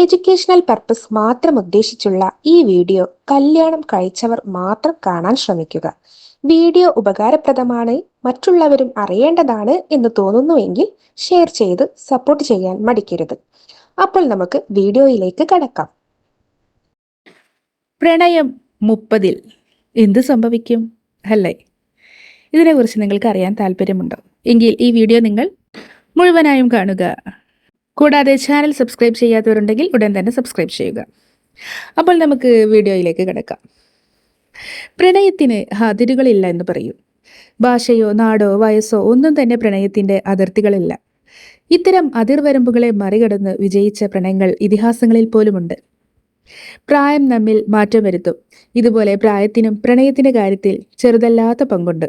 Educational purpose മാത്രം ഉദ്ദേശിച്ചുള്ള ഈ video കല്യാണം കഴിച്ചവർ മാത്രം കാണാൻ ശ്രമിക്കുക. വീഡിയോ ഉപകാരപ്രദമാണ് മറ്റുള്ളവരും അറിയേണ്ടതാണ് എന്ന് തോന്നുന്നുവെങ്കിൽ ഷെയർ ചെയ്ത് സപ്പോർട്ട് ചെയ്യാൻ മടിക്കരുത്. അപ്പോൾ നമുക്ക് വീഡിയോയിലേക്ക് കടക്കാം. പ്രണയം മുപ്പതിൽ എന്ത് സംഭവിക്കും? അല്ലേ? ഇതിനെക്കുറിച്ച് നിങ്ങൾക്ക് അറിയാൻ താല്പര്യമുണ്ടോ എങ്കിൽ ഈ വീഡിയോ നിങ്ങൾ മുഴുവനായും കാണുക. കൂടാതെ ചാനൽ സബ്സ്ക്രൈബ് ചെയ്യാത്തവരുണ്ടെങ്കിൽ ഉടൻ തന്നെ സബ്സ്ക്രൈബ് ചെയ്യുക. അപ്പോൾ നമുക്ക് വീഡിയോയിലേക്ക് കിടക്കാം. പ്രണയത്തിന് അതിരുകളില്ല എന്ന് പറയും. ഭാഷയോ നാടോ വയസ്സോ ഒന്നും തന്നെ പ്രണയത്തിന്റെ അതിർത്തികളില്ല. ഇത്തരം അതിർവരമ്പുകളെ മറികടന്ന് വിജയിച്ച പ്രണയങ്ങൾ ഇതിഹാസങ്ങളിൽ പോലുമുണ്ട്. പ്രായം നമ്മിൽ മാറ്റം വരുത്തും. ഇതുപോലെ പ്രായത്തിനും പ്രണയത്തിന്റെ കാര്യത്തിൽ ചെറുതല്ലാത്ത പങ്കുണ്ട്.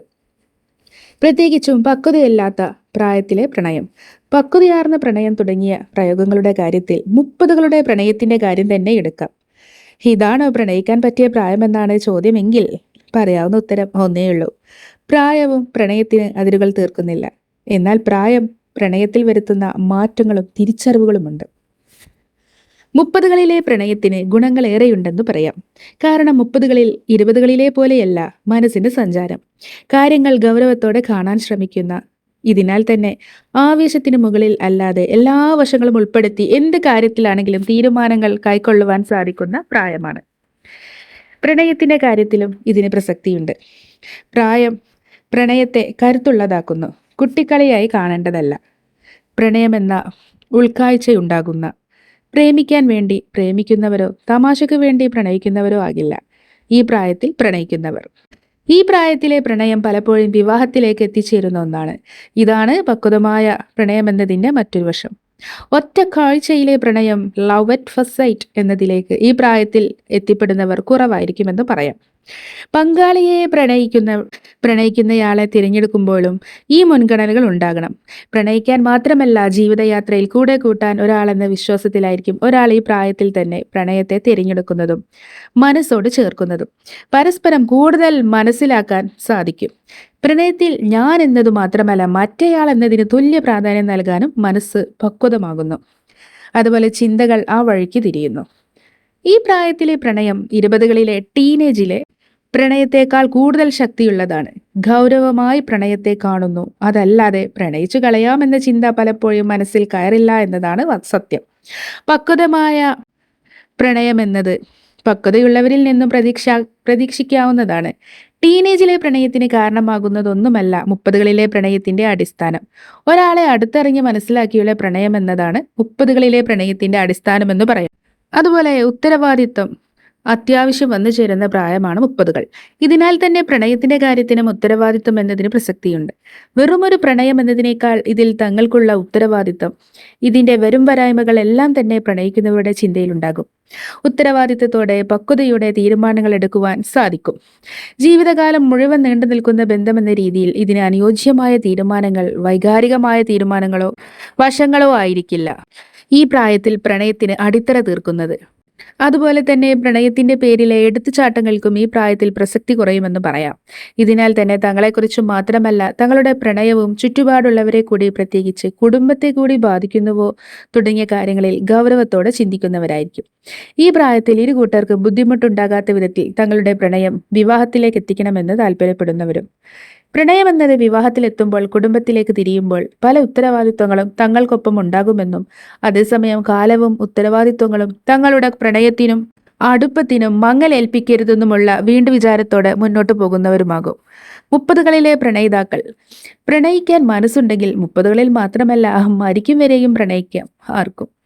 പ്രത്യേകിച്ചും പക്വതയല്ലാത്ത പ്രായത്തിലെ പ്രണയം. പക്വതയാർന്ന പ്രണയം തുടങ്ങിയ പ്രയോഗങ്ങളുടെ കാര്യത്തിൽ മുപ്പതുകളുടെ പ്രണയത്തിന്റെ കാര്യം തന്നെ എടുക്കാം. ഇതാണ് പ്രണയിക്കാൻ പറ്റിയ പ്രായമെന്നാണ് ചോദ്യമെങ്കിൽ പറയാവുന്ന ഉത്തരം ഒന്നേയുള്ളൂ പ്രായവും പ്രണയത്തിന് അതിരുകൾ തീർക്കുന്നില്ല. എന്നാൽ പ്രായം പ്രണയത്തിൽ വരുത്തുന്ന മാറ്റങ്ങളും തിരിച്ചറിവുകളുമുണ്ട്. മുപ്പതുകളിലെ പ്രണയത്തിന് ഗുണങ്ങളേറെയുണ്ടെന്ന് പറയാം. കാരണം മുപ്പതുകളിൽ ഇരുപതുകളിലെ പോലെയല്ല മനസ്സിന്റെ സഞ്ചാരം. കാര്യങ്ങൾ ഗൗരവത്തോടെ കാണാൻ ശ്രമിക്കുന്ന ഇതിനാൽ തന്നെ ആവേശത്തിന് മുകളിൽ അല്ലാതെ എല്ലാ വശങ്ങളും ഉൾപ്പെടുത്തി എന്ത് കാര്യത്തിലാണെങ്കിലും തീരുമാനങ്ങൾ കൈക്കൊള്ളുവാൻ സാധിക്കുന്ന പ്രായമാണ്. പ്രണയത്തിന്റെ കാര്യത്തിലും ഇതിന് പ്രസക്തിയുണ്ട്. പ്രായം പ്രണയത്തെ കരുത്തുള്ളതാക്കുന്നു. കുട്ടിക്കളിയായി കാണേണ്ടതല്ല. പ്രണയമെന്ന ഉൾക്കാഴ്ചയുണ്ടാകുന്ന. പ്രേമിക്കാൻ വേണ്ടി പ്രേമിക്കുന്നവരോ തമാശയ്ക്ക് വേണ്ടി പ്രണയിക്കുന്നവരോ ആകില്ല. ഈ പ്രായത്തിൽ പ്രണയിക്കുന്നവർ. ഈ പ്രായത്തിലെ പ്രണയം പലപ്പോഴും വിവാഹത്തിലേക്ക് എത്തിച്ചേരുന്ന ഒന്നാണ്. ഇതാണ് പക്വതമായ പ്രണയമെന്നതിന്റെ മറ്റൊരു വശം. ഒറ്റ കാഴ്ചയിലെ പ്രണയം ലവ് അറ്റ് ഫസ്റ്റ് സൈറ്റ് എന്നതിലേക്ക് ഈ പ്രായത്തിൽ എത്തിപ്പെടുന്നവർ കുറവായിരിക്കുമെന്ന് പറയാം. പങ്കാളിയെ പ്രണയിക്കുന്ന പ്രണയിക്കുന്നയാളെ തിരഞ്ഞെടുക്കുമ്പോഴും ഈ മുൻഗണനകൾ ഉണ്ടാകണം. പ്രണയിക്കാൻ മാത്രമല്ല ജീവിതയാത്രയിൽ കൂടെ കൂട്ടാൻ ഒരാളെന്ന വിശ്വാസത്തിലായിരിക്കും ഒരാൾ ഈ പ്രായത്തിൽ തന്നെ പ്രണയത്തെ തിരഞ്ഞെടുക്കുന്നതും മനസ്സോട് ചേർക്കുന്നതും. പരസ്പരം കൂടുതൽ മനസ്സിലാക്കാൻ സാധിക്കും. പ്രണയത്തിൽ ഞാൻ എന്നത് മാത്രമല്ല മറ്റേയാൾ എന്നതിന് തുല്യ പ്രാധാന്യം നൽകാനും മനസ്സ് പക്വതമാകുന്നു. അതുപോലെ ചിന്തകൾ ആ വഴിക്ക് തിരിയുന്നു. ഈ പ്രായത്തിലെ പ്രണയം ഇരുപതുകളിലെ ടീനേജിലെ പ്രണയത്തെക്കാൾ കൂടുതൽ ശക്തിയുള്ളതാണ്. ഗൗരവമായി പ്രണയത്തെ കാണുന്നു. അതല്ലാതെ പ്രണയിച്ചു കളയാമെന്ന ചിന്ത പലപ്പോഴും മനസ്സിൽ കയറില്ല എന്നതാണ് സത്യം. പക്വതമായ പ്രണയം എന്നത് പക്വതയുള്ളവരിൽ നിന്നും പ്രതീക്ഷ പ്രതീക്ഷിക്കാവുന്നതാണ്. ടീനേജിലെ പ്രണയത്തിന് കാരണമാകുന്നതൊന്നുമല്ല മുപ്പതുകളിലെ പ്രണയത്തിന്റെ അടിസ്ഥാനം. ഒരാളെ അടുത്തറിഞ്ഞ് മനസ്സിലാക്കിയുള്ള പ്രണയം എന്നതാണ് മുപ്പതുകളിലെ പ്രണയത്തിന്റെ അടിസ്ഥാനമെന്ന് പറയാം. അതുപോലെ ഉത്തരവാദിത്വം അത്യാവശ്യം വന്നു ചേരുന്ന പ്രായമാണ് മുപ്പതുകൾ. ഇതിനാൽ തന്നെ പ്രണയത്തിന്റെ കാര്യത്തിനും ഉത്തരവാദിത്വം എന്നതിന് പ്രസക്തിയുണ്ട്. വെറുമൊരു പ്രണയം എന്നതിനേക്കാൾ ഇതിൽ തങ്ങൾക്കുള്ള ഉത്തരവാദിത്വം ഇതിന്റെ വരും വരായ്മകൾ എല്ലാം തന്നെ പ്രണയിക്കുന്നവരുടെ ചിന്തയിലുണ്ടാകും. ഉത്തരവാദിത്വത്തോടെ പക്വതയുടെ തീരുമാനങ്ങൾ എടുക്കുവാൻ സാധിക്കും. ജീവിതകാലം മുഴുവൻ നീണ്ടു നിൽക്കുന്ന ബന്ധമെന്ന രീതിയിൽ ഇതിന് അനുയോജ്യമായ തീരുമാനങ്ങൾ വൈകാരികമായ തീരുമാനങ്ങളോ വശങ്ങളോ ആയിരിക്കില്ല. ഈ പ്രായത്തിൽ പ്രണയത്തിന് അടിത്തറ തീർക്കുന്നത്. അതുപോലെ തന്നെ പ്രണയത്തിന്റെ പേരിലെ എടുത്തുചാട്ടങ്ങൾക്കും ഈ പ്രായത്തിൽ പ്രസക്തി കുറയുമെന്ന് പറയാം. ഇതിനാൽ തന്നെ തങ്ങളെക്കുറിച്ച് മാത്രമല്ല തങ്ങളുടെ പ്രണയവും ചുറ്റുപാടുള്ളവരെ കൂടി പ്രത്യേകിച്ച് കുടുംബത്തെ കൂടി ബാധിക്കുന്നുവോ തുടങ്ങിയ കാര്യങ്ങളിൽ ഗൗരവത്തോടെ ചിന്തിക്കുന്നവരായിരിക്കും. ഈ പ്രായത്തിൽ ഇരു കൂട്ടർക്കും ബുദ്ധിമുട്ടുണ്ടാകാത്ത വിധത്തിൽ തങ്ങളുടെ പ്രണയം വിവാഹത്തിലേക്ക് എത്തിക്കണമെന്ന് താല്പര്യപ്പെടുന്നവരും പ്രണയമെന്നത് വിവാഹത്തിലെത്തുമ്പോൾ കുടുംബത്തിലേക്ക് തിരിയുമ്പോൾ പല ഉത്തരവാദിത്വങ്ങളും തങ്ങൾക്കൊപ്പം ഉണ്ടാകുമെന്നും അതേസമയം കാലവും ഉത്തരവാദിത്വങ്ങളും തങ്ങളുടെ പ്രണയത്തിനും അടുപ്പത്തിനും മങ്ങലേൽപ്പിക്കരുതെന്നുമുള്ള വീണ്ടു വിചാരത്തോടെ മുന്നോട്ടു പോകുന്നവരുമാകും. മുപ്പതുകളിലെ പ്രണയിതാക്കൾ. പ്രണയിക്കാൻ മനസ്സുണ്ടെങ്കിൽ മുപ്പതുകളിൽ മാത്രമല്ല മരിക്കും വരെയും പ്രണയിക്കാം ആർക്കും.